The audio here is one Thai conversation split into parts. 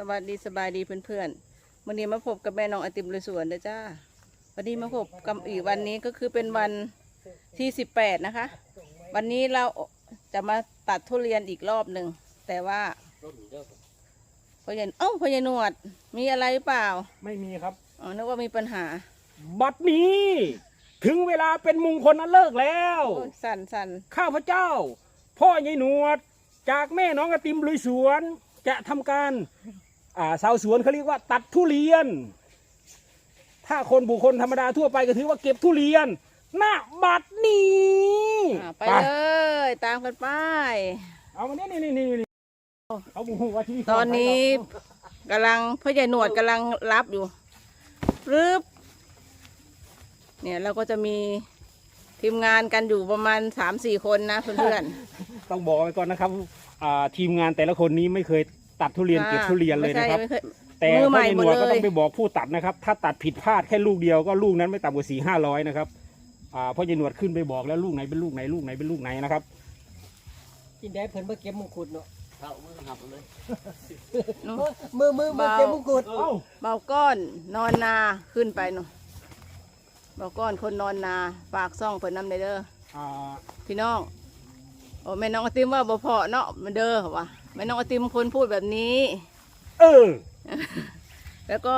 สวัสดีสบายดีเพื่อนๆวันนี้มาพบกับแม่น้องไอติมเลยสวนเด้อจ้าวันนี้มาพบกับอีกวันนี้ก็คือเป็นวันที่สิบแปดนะคะ วันนี้เราจะมาตัดทุเรียนอีกรอบหนึ่งแต่ว่าพ่อใหญ่เอ้าพ่อใหญ่หนวด มีอะไรหรือเปล่าไม่มีครับอ๋อนึกว่ามีปัญหาบัดนี้ ถึงเวลาเป็นมงคลอันเลิกแล้ว โอ้ยสั่นสั่นข้าพเจ้า พ่อใหญ่หนวด จากแม่น้องกระติมลุยสวน จะทำการอ่า ชาวสวนเขาเรียกว่าตัดทุเรียน ถ้าคนบุคคลธรรมดาทั่วไปก็ถือว่าเก็บทุเรียนณบัดนี้อ่าไปเลย ตามกันไป เอามาเนี่ยนี่นี่นี่นี่เขาบุกว่าที่ตอนนี้กำลังพ่อใหญ่หนวดกำลังรับอยู่รึบเนี่ยเราก็จะมีทีมงานกันอยู่ประมาณสามสี่คนนะเพื่อนต้องบอกไว้ก่อนนะครับอ่าทีมงานแต่ละคนนี้ไม่เคย ตัดทุๆเรียนเก็บทุเรียนเลยนะครับ ไม่ใช่ไม่เคยแต่มือใหม่พ่อใหญ่หนวดหมดเลย ก็ต้องไปบอกผู้ตัดนะครับ ถ้าตัดผิดพลาดแค่ลูกเดียวก็ลูกนั้นไม่ต่ำกว่าสี่ห้าร้อยนะครับอ่าพ่อใหญ่หนวดขึ้นไปบอกแล้วลูกไหนเป็นลูกไหนลูกไหนเป็นลูกไหนนะครับ กินได้เพิ่นมาเก็บมงกุฎเนาะนู่นมือมือมือเบาเก็บมงกุฎเอ้าเบาก้อนนอนนาขึ้นไปหนูนเบาก้อนคนนอนนาฝากซ่องเปิดน้ำในเด้ออ่าพี่น้องโอ้แม่น้องไอติมว่าบ่พอเนาะมันเด้อวะ แม่น้องไอติมคนพูดแบบนี้ เออ แล้วก็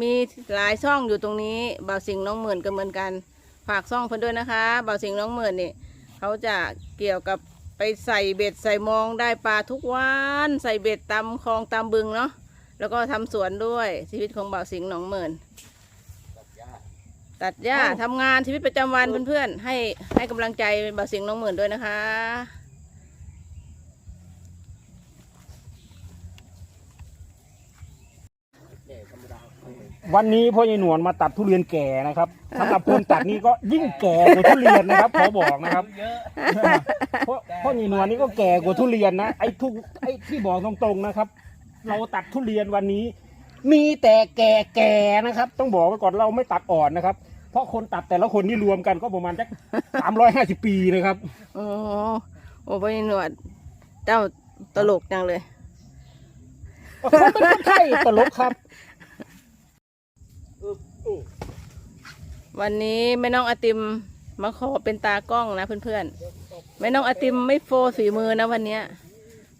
มีหลายช่องอยู่ตรงนี้บ่าวสิงห์น้องหมื่นก็เหมือนกัน ฝากช่องเพิ่นด้วยนะคะบ่าวสิงห์น้องหมื่นนี่เขาจะเกี่ยวกับไปใส่เบ็ดใส่มองได้ปลาทุกวันใส่เบ็ดตามคลองตามบึงเนาะแล้วก็ทำสวนด้วยชีวิตของบ่าวสิงห์น้องหมื่นตัดหญ้าทำงานชีวิตประจำวันเพื่อนๆให้ให้กำลังใจบ่าวสิงห์น้องหมื่นด้วยนะคะ วันนี้พ่อใหญ่หนวดมาตัดทุเรียนแก่นะครับสำหรับคนตัดนี่ก็ยิ่งแก่กว่าทุเรียนนะครับขอบอกนะครับเพราะพ่อใหญ่หนวดนี่ก็แก่กว่าทุเรียนนะไอ้ทุกไอ้ที่บอกตรงๆนะครับ เราตัดทุเรียนวันนี้ มีแต่แก่แก่ๆนะครับ ต้องบอกไว้ก่อนเราไม่ตัดอ่อนนะครับ เพราะคนตัดแต่ละคนนี่รวมกันก็ประมาณสักสามร้อยห้าสิบปีนะครับโอ้โหโอ้พ่อหนวดเจ้าตลกจังเลยเขาเป็นคนไทยตลกครับเออเออ วันนี้แม่น้องอาติมมาขอเป็นตากล้องนะเพื่อนๆแม่น้องอาติมไม่โฟร์ฝีมือนะวันเนี้ย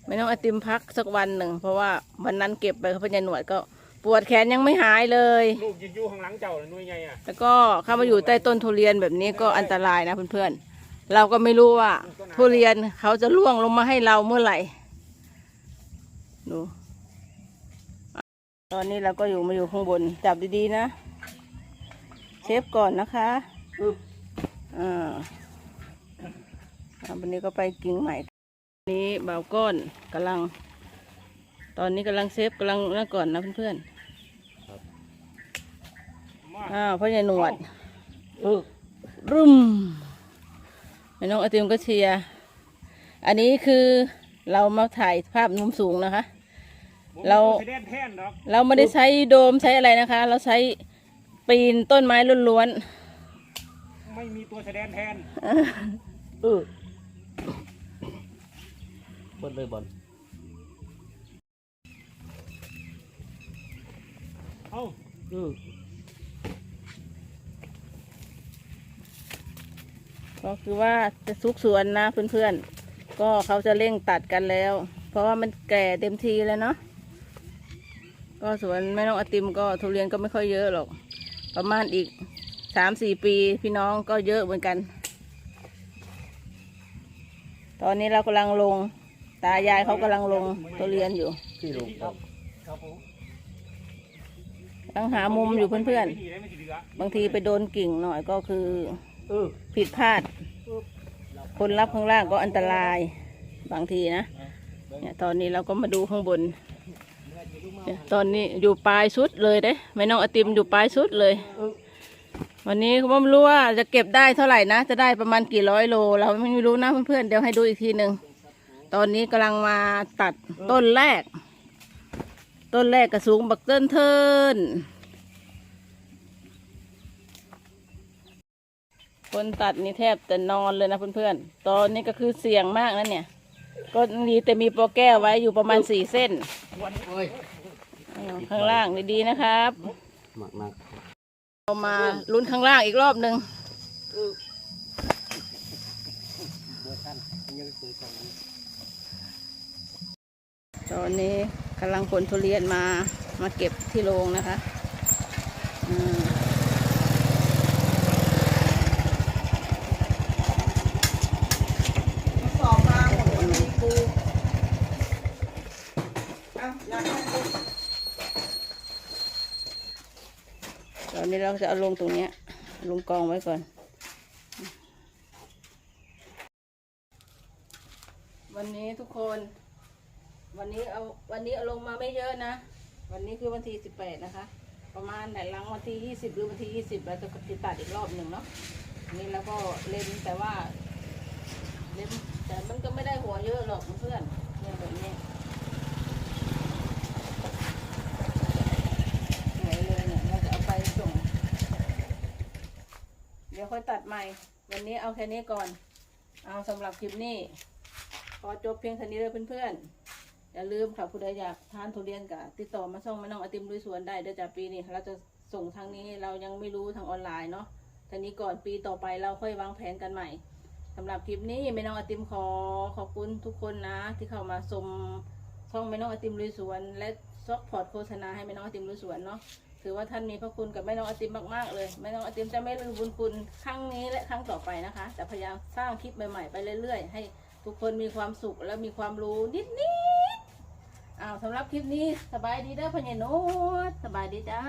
แม่น้องอาติมพักสักวันหนึ่งเพราะว่าวันนั้นเก็บไปเขาพญาหนวดก็ปวดแขนยังไม่หายเลย ลูกยิงยู่ข้างหลังเจ้าหน่วยไงอะแล้วก็เข้ามาอยู่ใต้ต้นทุเรียนแบบนี้ก็อันตรายนะเพื่อนๆ เราก็ไม่รู้ว่า ทุเรียนเขาจะล่วงลงมาให้เราเมื่อไหร่ดูตอนนี้เราก็อยู่มาอยู่ข้างบนจับดีๆนะเช ฟก่อนนะคะอ่าอ่าวันนี้ก็ไปกิ่งใหม่วันนี้บ่าวก้อนกำลัง ตอนนี้กำลังเซฟกำลังนั่นก่อนนะเพื่อนๆอ้าวพ่อใหญ่หนวดเออรุมแม่น้องไอติมก็เชียร์อันนี้คือเรามาถ่ายภาพมุมสูงนะคะ เราแท่นแท่นหรอกเราไม่ได้ใช้โดมใช้อะไรนะคะ เราใช้ ปีนต้นไม้ล้วนไม่มีตัวแสดงแทนเออเบิดเลยบอลเอ้าเออๆก็คือว่าจะซุกสวนนะเพื่อนๆ ก็เขาจะเร่งตัดกันแล้ว เพราะว่ามันแก่เต็มทีแล้วเนาะก็สวนแม่น้องไอติมก็ทุเรียนก็ไม่ค่อยเยอะหรอก ประมาณอีกสามสี่ปีพี่น้องก็เยอะเหมือนกัน ตอนนี้เรากำลังลง ตายายเขากำลังลงทุเรียนอยู่พี่ลงครับครับผมกำลังหามุมอยู่เพื่อนๆ บางทีไปโดนกิ่งหน่อยก็คือผิดพลาด คนรับข้างล่างก็อันตรายบางทีนะเนี่ยตอนนี้เราก็มาดูข้างบน ตอนนี้อยู่ปลายสุดเลยเด้ไม่น้องไอติมอยู่ปลายสุดเลย วันนี้ก็ไม่รู้ว่าจะเก็บได้เท่าไหร่นะ จะได้ประมาณกี่ร้อยโล เราไม่รู้นะเพื่อนๆเดี๋ยวให้ดูอีกทีหนึ่งตอนนี้กำลังมาตัดต้นแรก ต้นแรกกระสูงบักเติ้นเทินคนตัดนี่แทบจะนอนเลยนะเพื่อนๆ ตอนนี้ก็คือเสี่ยงมากนะเนี่ย ก็ดีแต่มีโปรแก้วไว้อยู่ประมาณสี่เส้นโอ้ยเอา ข้างล่างดีๆนะครับ มากมากเรามาลุ้นข้างล่างอีกรอบหนึ่งเบอร์ชันยังเปิดสองตอนนี้กำลังขนทุเรียนมามาเก็บที่โรงนะคะอืม สอบมาหมดเลยมีกูอะอยากให้กู ต อนนี้เราจะเอาลงตรงเนี้ยลงกองไว้ก่อน วันนี้ทุกคน วันนี้เอาวันนี้เอาลงมาไม่เยอะนะ วันนี้คือวันที่สิบแปดนะคะ ประมาณไหนหลังวันที่ยี่สิบหรือวันที่ยี่สิบเราจะติดตัดอีกรอบหนึ่งเนาะนี่แล้วก็เล่นแต่ว่าเล่นแต่มันก็ไม่ได้หัวเยอะหรอกเพื่อนเนี่ยแบบนี้เลยเนี่ยเราจะเอาไปส่ง เดี๋ยว ค่อยตัดใหม่ วันนี้เอาแค่นี้ก่อน เอาสำหรับคลิปนี้ ขอจบเพียงเท่านี้เลยเพื่อนๆ อย่าลืมค่ะผู้ใดอยากทานทุเรียนกะติดต่อมาส่งแม่น้องไอติมลุยสวนได้เดี๋ยวจากปีนี้เราจะส่งทางนี้เรายังไม่รู้ทางออนไลน์เนาะทีนี้ก่อนปีต่อไปเราค่อยวางแผนกันใหม่สำหรับคลิปนี้แม่น้องอติมขอขอบคุณทุกคนนะ ที่เข้ามาชมช่องแม่น้องอติมลุยสวน และซอกพอร์ตโฆษณาให้แม่น้องอติมลุยสวนเนาะ ถือว่าท่านมีพระคุณกับแม่น้องอติมมากๆเลยแม่น้องอติมจะไม่ลืมบุญคุณครั้งนี้และครั้งต่อไปนะคะ จะพยายามสร้างคลิปใหม่ๆไปเรื่อยๆ ให้ทุกคนมีความสุขและมีความรู้นิดๆอ้าวสำหรับคลิปนี้สบายดีเด้อพญานุสบายดีจ้า